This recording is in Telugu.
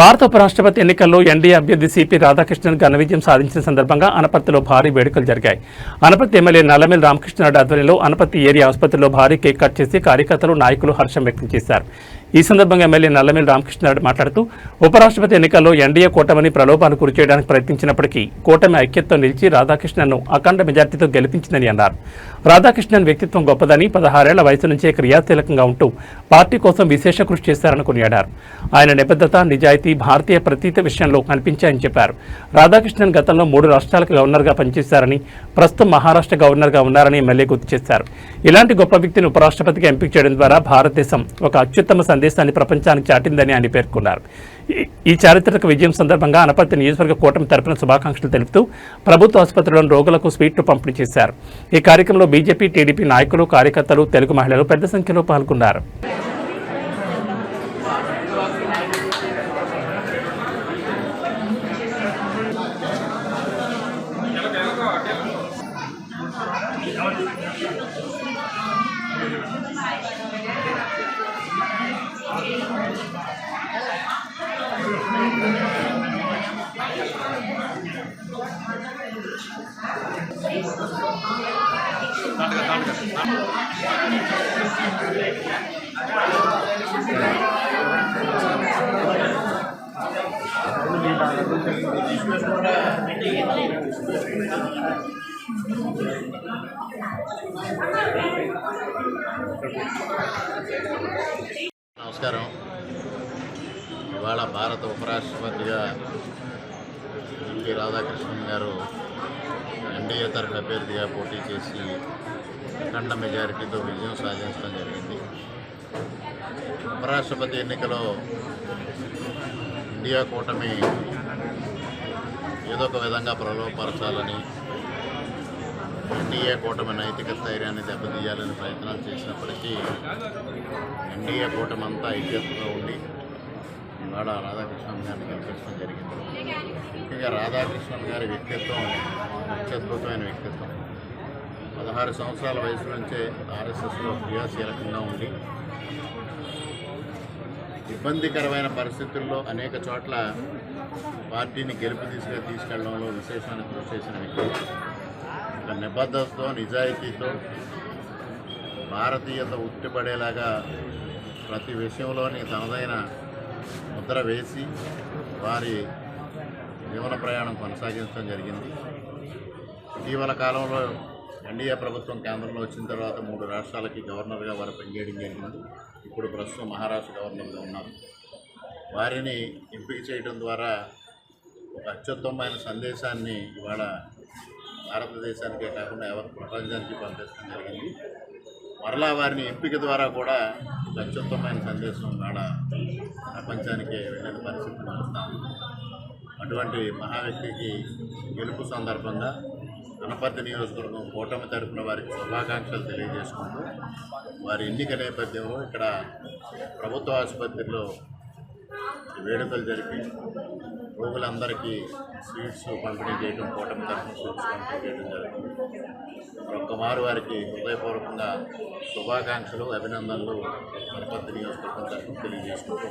భారత ఉపరాష్ట్రపతి ఎన్నికల్లో ఎన్డీఏ అభ్యర్థి సిపి రాధాకృష్ణన్ ఘన విజయం సాధించిన సందర్భంగా అనపర్తిలో భారీ వేడుకలు జరిగాయి. అనపర్తి ఎమ్మెల్యే నల్లమేల్ రామకృష్ణారెడ్డి ఆధ్వర్యంలో అనపర్తి ఏరియా ఆసుపత్రిలో భారీ కేక్ కట్ చేసి కార్యకర్తలు నాయకులు హర్షం వ్యక్తం చేశారు. ఈ సందర్భంగా ఎమ్మెల్యే నల్లమిల్ రామకృష్ణారెడ్డి మాట్లాడుతూ ఉపరాష్ట్రపతి ఎన్నికల్లో ఎన్డీఏ కూటమిని ప్రలోభాలు గురి చేయడానికి ప్రయత్నించినప్పటికీ కూటమి ఐక్యతతో నిలిచి రాధాకృష్ణన్ను అఖండ మెజార్టీతో గెలిపించిందని అన్నారు. రాధాకృష్ణన్ వ్యక్తిత్వం గొప్పదని పదహారేళ్ళ వయసు నుంచే క్రియాశీలకంగా ఉంటూ పార్టీ కోసం విశేష కృషి చేశారని కొనియాడారు. ఆయన నిబద్ధత నిజాయితీ భారతీయ ప్రతీత విషయంలో కనిపించాయని చెప్పారు. రాధాకృష్ణన్ గతంలో మూడు రాష్ట్రాలకు గవర్నర్గా పనిచేశారని ప్రస్తుతం మహారాష్ట్ర గవర్నర్గా ఉన్నారని ఎమ్మెల్యే గుర్తు చేశారు. ఇలాంటి గొప్ప వ్యక్తిని ఉపరాష్ట్రపతిగా ఎంపిక చేయడం ద్వారా భారతదేశం ఒక అత్యుత్తమ సందేశాన్ని ప్రపంచానికి చాటిందని ఆయన పేర్కొన్నారు. ఈ- చారిత్రక విజయం సందర్భంగా అనపర్తి నియోజకవర్గ కూటమి తరపున శుభాకాంక్షలు తెలుపుతూ ప్రభుత్వ ఆసుపత్రిలోని రోగులకు స్వీట్లు పంపిణీ చేశారు. ఈ కార్యక్రమంలో బీజేపీ టీడీపీ నాయకులు కార్యకర్తలు తెలుగు మహిళలు పెద్ద సంఖ్యలో పాల్గొన్నారు. నమస్కారం. ఇవాళ భారత ఉపరాష్ట్రపతిగా ఎన్టీ రాధాకృష్ణన్ గారు ఎన్డీఏ తరఫు అభ్యర్థిగా పోటీ చేసి అఖండ మెజారిటీతో విజయం సాధించడం జరిగింది. ఉపరాష్ట్రపతి ఎన్నికలో ఇండియా కూటమి ఏదో ఒక విధంగా ప్రలోభపరచాలని ఎన్డీఏ కూటమి నైతిక స్థైర్యాన్ని దెబ్బతీయాలని ప్రయత్నాలు చేసినప్పటికీ ఎన్డీఏ కూటమి అంతా ఐక్యతతో ఉండి ఇవాళ రాధాకృష్ణన్ గారిని గెలిపించడం జరిగింది. ముఖ్యంగా రాధాకృష్ణన్ గారి వ్యక్తిత్వం అత్యద్భుతమైన వ్యక్తిత్వం. పదహారు సంవత్సరాల వయసు నుంచే ఆర్ఎస్ఎస్లో క్రియాశీలకంగా ఉండి ఇబ్బందికరమైన పరిస్థితుల్లో అనేక చోట్ల పార్టీని గెలుపు తీసుకు తీసుకెళ్ళడంలో విశేషమైన కృషి చేసిన వ్యక్తి. ఒక నిబద్ధతతో నిజాయితీతో భారతీయత ఉట్టిపడేలాగా ప్రతి విషయంలోని తనదైన ముద్ర వేసి వారి జీవన ప్రయాణం కొనసాగించడం జరిగింది. ఇటీవల కాలంలో ఎన్డీఏ ప్రభుత్వం కేంద్రంలో వచ్చిన తర్వాత మూడు రాష్ట్రాలకి గవర్నర్గా వారు పనిచేయడం జరిగింది. ఇప్పుడు ప్రస్తుతం మహారాష్ట్ర గవర్నర్గా ఉన్నారు. వారిని ఎంపిక చేయడం ద్వారా ఒక అత్యుత్తమమైన సందేశాన్ని ఇవాళ భారతదేశానికే కాకుండా ఎవరి ప్రపంచానికి పంపించడం జరిగింది. మరలా వారిని ఎంపిక ద్వారా కూడా ఒక అత్యుత్తమైన సందేశం ఇవాళ ప్రపంచానికి వెళ్ళిన పరిస్థితి నడుస్తాం అటువంటి మహా వ్యక్తికి గెలుపు సందర్భంగా అనపర్తి నియోజకవర్గం కూటమి తరపున వారికి శుభాకాంక్షలు తెలియజేసుకుంటూ వారి ఎన్నిక నేపథ్యంలో ఇక్కడ ప్రభుత్వ ఆసుపత్రిలో వేడుకలు జరిపి రోగులందరికీ స్వీట్స్ పంపిణీ చేయడం కూటమి తరఫున స్వీట్స్ పంపిణీ చేయడం జరిగింది మరొక్కమారు వారికి హృదయపూర్వకంగా శుభాకాంక్షలు అభినందనలు. అనపర్తి నియోజకవర్గం తరఫున తెలియజేసుకుంటూ